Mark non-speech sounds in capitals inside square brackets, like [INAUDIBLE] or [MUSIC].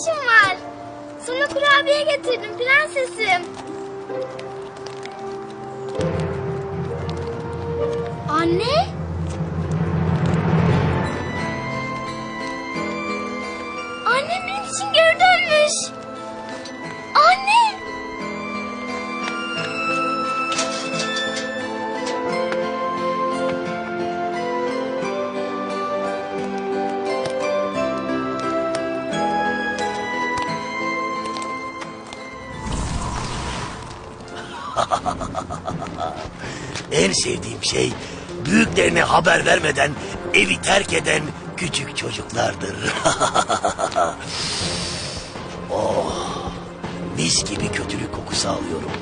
işin var? Sana kurabiye getirdim prensesim. Anne? Annem benim için geri [LAUGHS] En sevdiğim şey büyüklerine haber vermeden evi terk eden küçük çocuklardır. [LAUGHS] oh, mis gibi kötülük kokusu alıyorum. [LAUGHS]